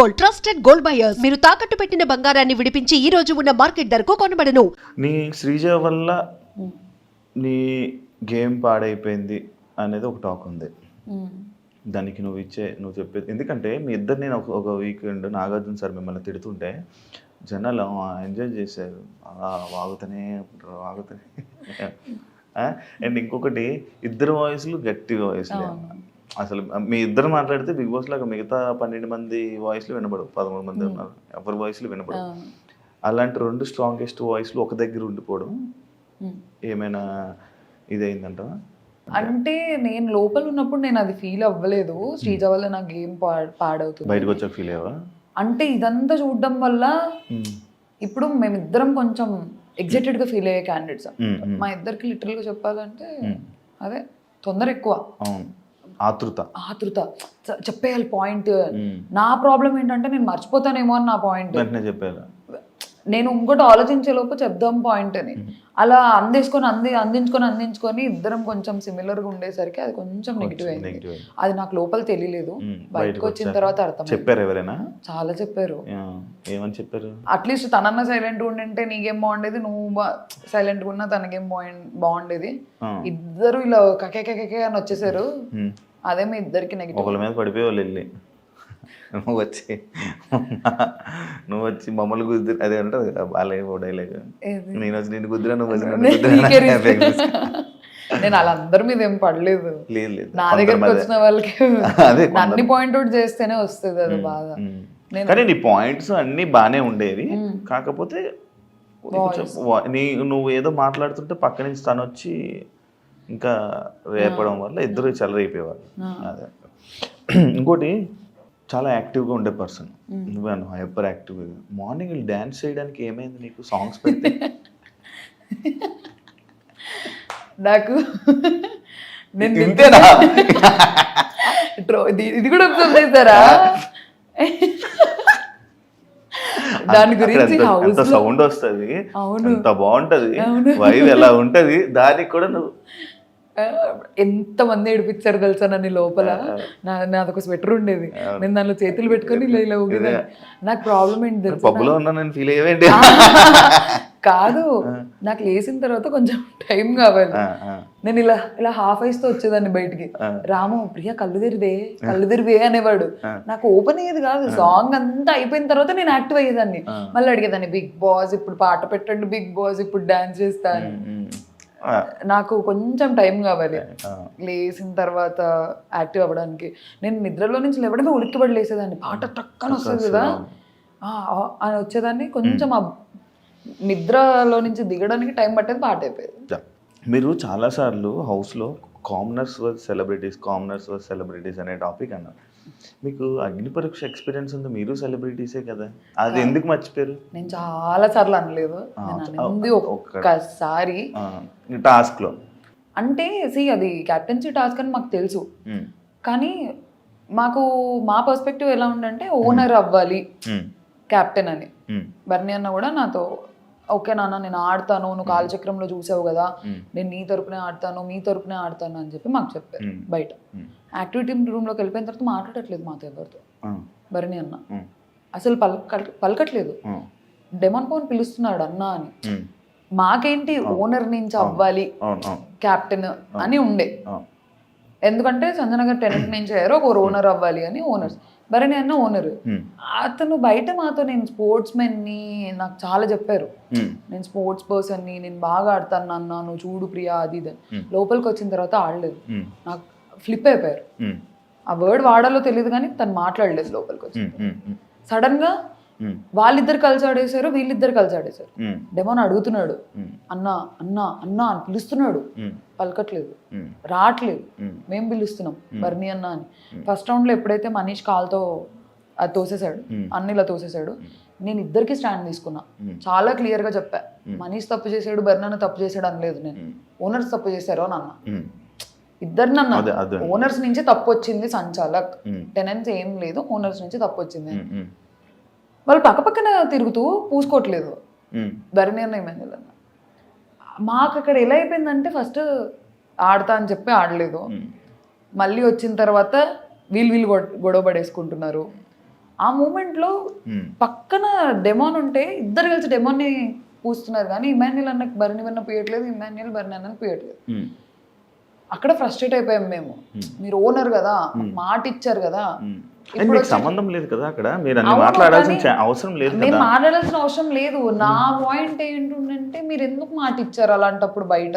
Gold trusted gold buyers. మీరు తాకట్టు పెట్టిన బంగారాన్ని విడిపించి ఈ రోజు ఉన్న మార్కెట్ ధరకు కొనబడను. నీ శ్రీజ వల్ల నీ గేమ్ పాడైపోయింది అనేది ఒక టాక్ ఉంది. దానికి నువ్వు ఇచ్చే నువ్వు చెప్పేది. ఎందుకంటే మీ ఇద్దరు నేను ఒక వీకెండ్ నాగార్జున సార్ మిమ్మల్ని తిడుతుంటే జనాలు ఎంజాయ్ చేశారు. అలా వాగుతూనే వాగుతూనే. అండ్ ఇంకొకటి ఇద్దరు వాయిస్లు గట్టి వాయిస్లే అసలు మీ ఇద్దరు మాట్లాడితే బిగ్ బాస్ లాగా మిగతా పన్నెండు మంది వాయిస్లు వినబడవు పదమూడు మంది ఉన్నారు. ఎవరి వాయిస్లు వినబడవు. అలాంటి రెండు స్ట్రాంగెస్ట్ వాయిస్లు ఒక దగ్గర ఉండిపోవడం ఏమైనా ఇదైందంట అంటే నేను లోపల ఉన్నప్పుడు నేను అది ఫీల్ అవ్వలేదు. శ్రీజ వల్ల నా గేమ్ పాడవుతుంది. బయటకు వచ్చాక ఫీల్ అయ్యావా? అంటే ఇదంతా చూడడం వల్ల ఇప్పుడు మేమిద్దరం కొంచెం ఎగ్జైటెడ్గా ఫీల్ అయ్యే క్యాండిడేట్స్. మా ఇద్దరికి లిటరల్గా చెప్పాలంటే అదే తొందర ఎక్కువ. అవును. ఆతృత. ఆతృత. చెప్పేయాలి పాయింట్. నా ప్రాబ్లం ఏంటంటే నేను మర్చిపోతానేమో అని నా పాయింట్. వెంటనే చెప్పారు నేను ఇంకోటి ఆలోచించే లోపు చెప్దాం పాయింట్ అని. అలా అందేసుకొని అంది అందించుకొని అందించుకొని ఇద్దరం కొంచెం సిమిలర్గా ఉండేసరికి అది కొంచెం నెగిటివ్ అయింది. అది నాకు లోపల తెలియలేదు. బయటకు వచ్చిన తర్వాత అర్థం చెప్పారు ఎవరైనా? చాలా చెప్పారు. ఏమని చెప్పారు? అట్లీస్ట్ తనన్న సైలెంట్ ఉండింటే నీకేం బాగుండేది? నువ్వు సైలెంట్ ఉన్నా తనకేం బాగుం- బాగుండేది. ఇద్దరు ఇలా కకే కకే అని వచ్చేసారు. అదే మీ ఇద్దరికి నెగిటివ్ ఒకళ్ళ మీద పడిపోయి వాళ్ళు వెళ్ళి. నువ్వు వచ్చి నువ్వు వచ్చి మమ్మల్ని గుద్దు అదే అంటారు కదా బాలయ్య డైలాగ్ ఏది? నేను వచ్చి నిన్ను గుద్దురా నువ్వు వచ్చి. నేను వాళ్ళందరి మీద ఏం పడలేదు. లేదు లేదు. నా దగ్గరికి వచ్చిన వాళ్ళకి అదే అన్ని పాయింట్ అవుట్ చేస్తేనే వస్తుంది అది. నేను- కానీ నీ పాయింట్స్ అన్ని బాగానే ఉండేవి. కాకపోతే నీ నువ్వు ఏదో మాట్లాడుతుంటే పక్క నుంచి తను వచ్చి ఇంకా రేపడం వల్ల ఇద్దరు చెలరైపోయేవాళ్ళు అదే. ఇంకోటి చాలా యాక్టివ్గా ఉండే పర్సన్. నువ్వే హైపర్ యాక్టివ్ మార్నింగ్ డ్యాన్స్ చేయడానికి ఏమైంది నీకు? సాంగ్స్ పెడితే? నాకు నేను ట్రో- ఇది- కూడా అబ్జర్వ్ చేశారా? దాని గురించి సౌండ్ వస్తుంది? అవును. ఎంత బాగుంటది. వైవ్ ఎలా ఉంటది? దానికి కూడా నువ్వు ఎంత మంది ఏడిపించారు తెలుసా నన్ను లోపల? నా నాదొక స్వెటర్ ఉండేది. నేను దానిలో చేతులు పెట్టుకొని ఇలా ఇలా ఊగేదాన్ని నాకు ప్రాబ్లం ఏంటి తెలుసా? పబ్బులో ఉన్నా నేను ఫీల్ అయ్యేవేంటి? కాదు. నాకు లేచిన తర్వాత కొంచెం టైం కావాలి. నేను ఇలా ఇలా హాఫ్ ఐస్తో వచ్చేదాన్ని బయటికి. రాము ప్రియ కళ్ళు తెరివే కళ్ళు తెరివే అనేవాడు. నాకు ఓపెన్ అయ్యేది కాదు. సాంగ్ అంతా అయిపోయిన తర్వాత నేను యాక్టివ్ అయ్యేదాన్ని. మళ్ళీ అడిగేదాన్ని బిగ్ బాస్ ఇప్పుడు పాట పెట్టండి బిగ్ బాస్ ఇప్పుడు డాన్స్ చేస్తాను నాకు కొంచెం టైం కావాలి. ఆ. లేచిన తర్వాత యాక్టివ్ అవ్వడానికి. నేను నిద్రలో నుంచి లేవడమే ఉలిక్కిపడి లేసేదాన్ని. పాట టక్కన వస్తుంది కదా. అని వచ్చేదాన్ని. కొంచెం ఆ నిద్రలో నుంచి దిగడానికి టైం పట్టేది పాట అయిపోయేది. మీరు చాలాసార్లు హౌస్లో commoners versus celebrities commoners versus celebrities అనే టాపిక్ అన్నారు. మీకు అగ్ని పరీక్ష ఎక్స్పీరియన్స్ ఉంది మీరు సెలబ్రిటీసే కదా? అది ఎందుకు మర్చిపోయారు? నేను చాలా సార్లు అనలేదు. ఒక్కసారి. టాస్క్లో అంటే సి అది క్యాప్టెన్సీ టాస్క్ అని మాకు తెలుసు. కానీ మాకు మా పర్స్పెక్టివ్ ఎలా ఉందంటే ఓనర్ అవ్వాలి కెప్టెన్ అని. బర్నీ అన్న కూడా నాతో ఓకే నాన్న నేను ఆడతాను నువ్వు కాలచక్రంలో చూసావు కదా నేను నీ తరపునే ఆడతాను మీ తరపునే ఆడతాను అని చెప్పి మాకు చెప్పారు బయట. యాక్టివిటీ రూమ్లోకి వెళ్ళిపోయిన తర్వాత మాట్లాడట్లేదు మాతో ఎవరితో. బర్నీ అన్న. అసలు పలక పలకట్లేదు. డెమన్ పవన్ పిలుస్తున్నాడు అన్న అని. మాకేంటి ఓనర్ నుంచి అవ్వాలి కెప్టెన్ అని ఉండే. ఎందుకంటే సంజనగర్ టెనెంట్ నుంచి అయ్యారు ఒక ఓనర్ అవ్వాలి అని ఓనర్స్. భరణి అన్న ఓనర్ Hmm. అతను బయట మాతో నేను స్పోర్ట్స్ని నాకు చాలా చెప్పారు Hmm. నేను స్పోర్ట్స్ పర్సన్ని నేను బాగా ఆడతాను నాన్న నువ్వు చూడు ప్రియా అది ఇది అని. లోపలికి వచ్చిన తర్వాత ఆడలేదు Hmm. నాకు ఫ్లిప్ అయిపోయారు Hmm. ఆ వర్డ్ వాడాలో తెలియదు కానీ తను మాట్లాడలేదు లోపలికి వచ్చి Hmm. వాళ్ళిద్దరు కలిసి ఆడేశారు వీళ్ళిద్దరు కలిసి ఆడేశారు. డెమోన్ అడుగుతున్నాడు. అన్నా అన్నా అన్నా అని పిలుస్తున్నాడు. పలకట్లేదు. రావట్లేదు. మేము. పిలుస్తున్నాం బర్నీ అన్న అని. ఫస్ట్ రౌండ్లో ఎప్పుడైతే మనీష్ కాల్తో అది తోసేశాడు అన్ని ఇలా తోసేశాడు నేను ఇద్దరికి స్టాండ్ తీసుకున్నా. చాలా క్లియర్గా చెప్పా మనీష్ తప్పు చేశాడు బర్నీ అన్న తప్పు చేశాడు అనలేదు నేను. ఓనర్స్ తప్పు చేశారు అని అన్న. ఇద్దరిని అన్న. ఓనర్స్ నుంచి తప్పు వచ్చింది సంచాలక్. టెనెన్స్ ఏం లేదు ఓనర్స్ నుంచి తప్పు వచ్చింది. వాళ్ళు పక్కపక్కన తిరుగుతూ పూసుకోవట్లేదు. అన్న ఏమైంది అన్న మాకు అక్కడ ఎలా అయిపోయిందంటే ఫస్ట్ ఆడతా అని చెప్పి ఆడలేదు. మళ్ళీ వచ్చిన తర్వాత వీళ్ళు వీళ్ళు గొడ- గొడవ పడేసుకుంటున్నారు. ఆ మూమెంట్లో ఉమ్, పక్కన డెమోన్ ఉంటే ఇద్దరు కలిసి డెమోన్ని పూస్తున్నారు కానీ ఇమాన్యుల్ అన్నకి బర్ని వన్న పూయట్లేదు ఇమాన్యుల్ బర్ని అన్నకి పూయట్లేదు. అక్కడ ఫ్రస్ట్రేట్ అయిపోయాం మేము. మీరు ఓనర్ కదా మాట ఇచ్చారు కదా. మీకు సంబంధం లేదు కదా అక్కడ? మీరు అన్ని మాట్లాడాల్సిన అవసరం లేదు కదా? మాట్లాడాల్సిన అవసరం లేదు. నా పాయింట్ ఏంటంటే మీరు ఎందుకు మాట ఇచ్చారు అలాంటప్పుడు బయట?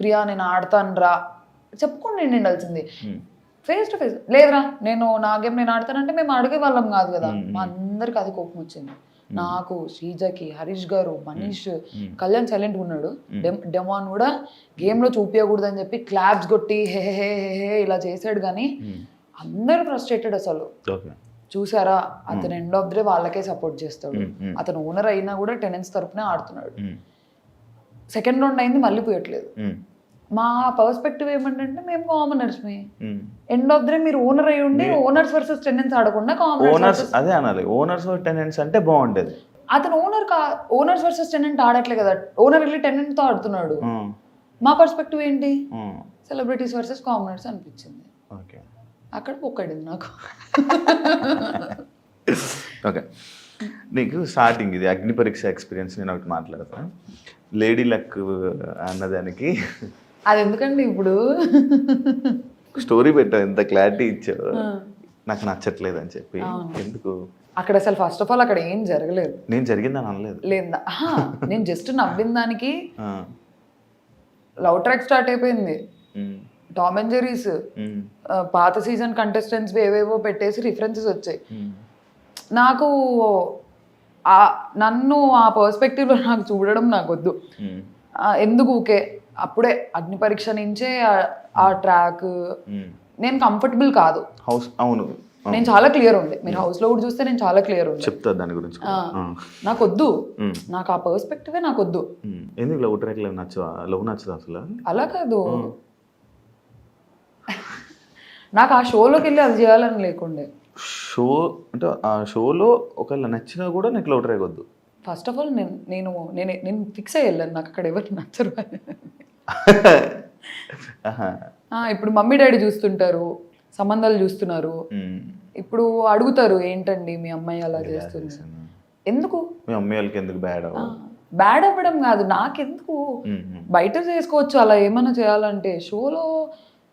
ప్రియా నేను ఆడతాను రా. చెప్పుకోండి నేను ఉండాల్సింది ఫేస్ టు ఫేస్ లేదురా నేను నా గేమ్ నేను ఆడతానంటే మేము అడిగే వాళ్ళం కాదు కదా. మా అందరికి అది కోపం వచ్చింది. నాకు శ్రీజకి హరీష్ గారు మనీష్ కళ్యాణ్ సైలెంట్ ఉన్నాడు. డెమ్- డెమాన్ కూడా గేమ్లో చూపించకూడదు అని చెప్పి క్లాప్స్ కొట్టి హే హే హే ఇలా చేశాడు కానీ. అందరూ ఫ్రస్ట్రేటెడ్ అసలు. చూసారా? అతను ఎండ్ ఆఫ్ ద డే వాళ్ళకే సపోర్ట్ చేస్తాడు. అతను ఓనర్ అయినా కూడా టెనెన్స్ తరపునే ఆడుతున్నాడు. సెకండ్ రౌండ్ అయింది మళ్ళీ పోయట్లేదు. మా పర్స్పెక్టివ్ ఏమంటే మేము కామనర్స్ మీ. ఎండ్ ఆఫ్ ద మీరు ఓనర్ అయి ఉండి ఓనర్స్ వర్సెస్ టెనెన్స్ ఆడకుండా ఓనర్స్ అదే అనాలి. ఓనర్స్ టెనెంట్స్ అంటే బాగుండేది. అతను ఓనర్ కా ఓనర్స్ వర్సెస్ టెనెంట్ ఆడట్లే కదా. ఓనర్ వెళ్ళి టెనెంట్తో ఆడుతున్నాడు మా పర్స్పెక్టివ్ ఏంటి? సెలబ్రిటీస్ వర్సెస్ కామనర్స్ అనిపించింది. ఓకే. అక్కడ పొక్కడింది నాకు. ఓకే. నీకు స్టార్టింగ్ ఇది అగ్ని పరీక్ష ఎక్స్పీరియన్స్ నేను ఒకటి మాట్లాడతా. లేడీ లక్ అన్నదానికి. అది ఎందుకండి ఇప్పుడు స్టోరీ పెట్టావు ఎంత క్లారిటీ ఇచ్చావు. నాకు నచ్చట్లేదు అని చెప్పి ఎందుకు? అక్కడ అసలు ఫస్ట్ ఆఫ్ ఆల్ అక్కడ ఏం జరగలేదు. నేను జరిగిందని అనలేదు. లేదా నేను జస్ట్ నవ్విన దానికి లవ్ ట్రాక్ స్టార్ట్ అయిపోయింది. టామ్ అండ్ జెరీస్ పాత సీజన్ కంటెస్టెంట్స్ ఏవేవో పెట్టేసి రిఫరెన్సెస్ వచ్చాయి. ఉమ్, నాకు ఆ నన్ను ఆ పర్స్పెక్టివ్లో నాకు చూడడం నాకు వద్దు ఆ, ఎందుకు ఊకే? అప్పుడే అగ్ని పరీక్ష నుంచే ఆ- ట్రాక్ ఉమ్. నేను కంఫర్టబుల్ కాదు. హౌస్ అవును. నేను చాలా క్లియర్ ఉండే మీరు హౌస్లో కూడా చూస్తే నేను చాలా క్లియర్ ఉండే చెప్తా దాని గురించి నాకు వద్దు నాకు ఆ పర్స్పెక్టివే నాకు వద్దు. ఎందుకు లవ్ ట్రాక్ లవ్ నచ్చవా? లవ్ నచ్చదు అసలు? అలా కాదు. నాకు ఆ షోలోకి వెళ్ళి అది చేయాలని లేకుండే. షో అంటే ఆ షోలో ఒకవేళ నచ్చినా కూడా నీకు లవ్ ట్రాక్ వద్దు. ఫస్ట్ ఆఫ్ ఆల్ నేను నేను నేను నేను ఫిక్స్ అయ్యి వెళ్ళాను. నాకు అక్కడ ఎవరు నచ్చరు. ఇప్పుడు మమ్మీ డాడీ చూస్తుంటారు సంబంధాలు చూస్తున్నారు. ఇప్పుడు అడుగుతారు ఏంటండి మీ అమ్మాయి అలా చేస్తుంది? ఎందుకు? మీ అమ్మాయి వాళ్ళకి ఎందుకు బ్యాడ్ బ్యాడ్ అవ్వడం కాదు. నాకెందుకు? బయట చేసుకోవచ్చు అలా ఏమైనా చేయాలంటే. షోలో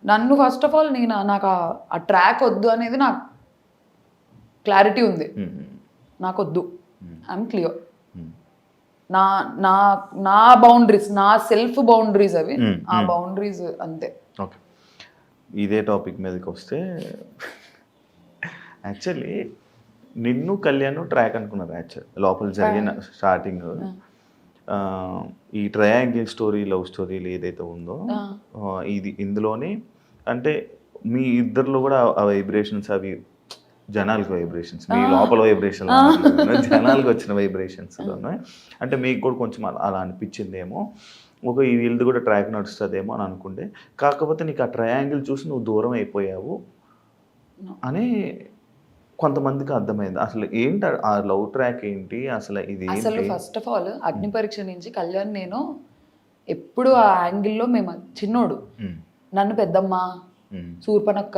నన్ను ఫస్ట్ ఆఫ్ ఆల్ నేను నాకు ఆ- ట్రాక్ వద్దు అనేది నాకు క్లారిటీ ఉంది. నాకు వద్దు ఐఎమ్ క్లియర్ నా నా నా బౌండరీస్ నా సెల్ఫ్ బౌండరీస్ అవి ఆ బౌండరీస్ అంతే. ఓకే. ఇదే టాపిక్ మీదకి వస్తే యాక్చువల్లీ నిన్ను కళ్యాణ్ ట్రాక్ అనుకున్నారు యాక్చువల్ లోపల జరిగిన స్టార్టింగ్ ఈ ట్రయాంగిల్ స్టోరీ లవ్ స్టోరీలు ఏదైతే ఉందో ఇది ఇందులోనే అంటే మీ ఇద్దరిలో కూడా ఆ వైబ్రేషన్స్ అవి జనాలకు వైబ్రేషన్స్ మీ లోపల వైబ్రేషన్ జనాలకు వచ్చిన వైబ్రేషన్స్ అంటే మీకు కూడా కొంచెం అలా- అనిపించిందేమో. ఒక ఈ వీళ్ళది కూడా ట్రాక్ నడుస్తుందేమో అని అనుకుంటే. కాకపోతే నీకు ఆ ట్రయాంగిల్ చూసి నువ్వు దూరం అయిపోయావు అని కొంతమందికి అర్థమైంది. అసలు ఏంటి ఆ లవ్ ట్రాక్ ఏంటి? అసలు ఇది అసలు ఫస్ట్ ఆఫ్ ఆల్ అగ్ని పరీక్ష నుంచి కళ్యాణ్ నేను ఎప్పుడు ఆ యాంగిల్లో మేము చిన్నోడు. నన్ను పెద్దమ్మ సూర్పనక్క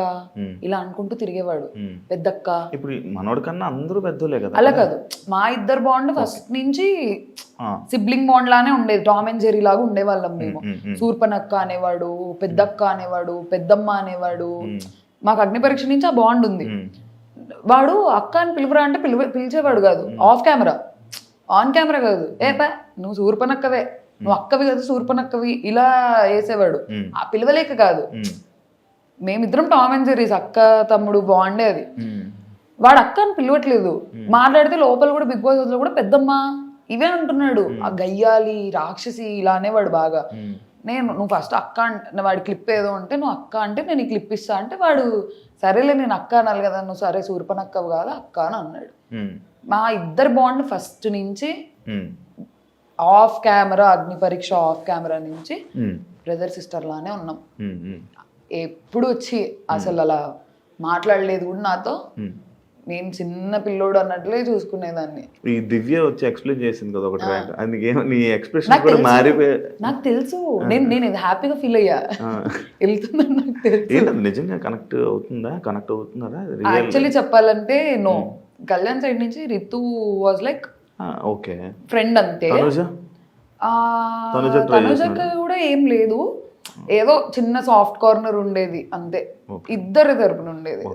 ఇలా అనుకుంటూ తిరిగేవాడు. పెద్దక్క. ఇప్పుడు మనోడి కన్నా అందరూ పెద్దోలే కదా? అలా కాదు. మా ఇద్దరు బాండ్ ఫస్ట్ నుంచి సిబ్లింగ్ బాండ్ లానే ఉండేది. టామ్ అండ్ జెరీ లాగా ఉండేవాళ్ళం మేము సూర్పనక్క అనేవాడు పెద్దక్క అనేవాడు పెద్దమ్మ అనేవాడు. మాకు అగ్ని పరీక్ష నుంచి ఆ బాండ్ ఉంది. వాడు అక్క అని పిలుపురా అంటే పిలిచేవాడు కాదు. ఆఫ్ కెమెరా ఆన్ కెమెరా కాదు. ఏ పా నువ్వు సూర్పనక్కవే. నువ్వు అక్కవి కదా సూర్పనక్కవి ఇలా వేసేవాడు. ఆ పిలవలేక కాదు. మేమిద్దరం టామ్ అండ్ జెరీస్ అక్క తమ్ముడు బాండే అది. వాడు అక్క అని పిలవట్లేదు. మాట్లాడితే లోపల కూడా బిగ్ బాస్లో కూడా పెద్దమ్మ ఇవే అంటున్నాడు. ఆ గయ్యాలి రాక్షసి ఇలా అనేవాడు బాగా. నేను నువ్వు ఫస్ట్ అక్క అంటే వాడి క్లిప్ ఏదో ఉంటే నువ్వు అక్క అంటే నేను ఈ క్లిప్ ఇస్తా అంటే వాడు సరేలే నేను అక్క అనాలి కదా నువ్వు సరే సూర్పనక్కవు కాదు అక్క అని అన్నాడు. మా ఇద్దరు బాండ్ ఫస్ట్ నుంచి off camera Agni Pariksha off camera నుంచి ఉమ్, బ్రదర్ సిస్టర్ లానే ఉన్నాం. ఉమ్, ఉమ్, ఎప్పుడు వచ్చి అసలు అలా మాట్లాడలేదు కూడా నాతో. నేను చిన్న పిల్లోడు అన్నట్లే చూసుకునేదాన్ని. ఈ దివ్య వచ్చి ఎక్స్ప్లెయిన్ చేసింది కదా ఒక ట్రాక్ అందుకేమో నీ ఎక్స్ప్రెషన్ కూడా తెలుసు. మారిపోయి నాకు తెలుసు. నేను నేను ఇది హ్యాపీగా ఫీల్ అయ్యా. వెళ్తుందని నాకు ఏంటది నిజంగా కనెక్ట్ అవుతుందా? కనెక్ట్ అవుతున్నారా? రియల్ యాక్చువల్లీ చెప్పాలంటే నో కళ్యాణ్ సైడ్ నుంచి Ritu was like okay. Friend అంతే. తనుజకి కూడా ఏం లేదు. ఏదో చిన్న సాఫ్ట్ కార్నర్ ఉండేది అంతే. ఇద్దరి తరపున ఉండేది.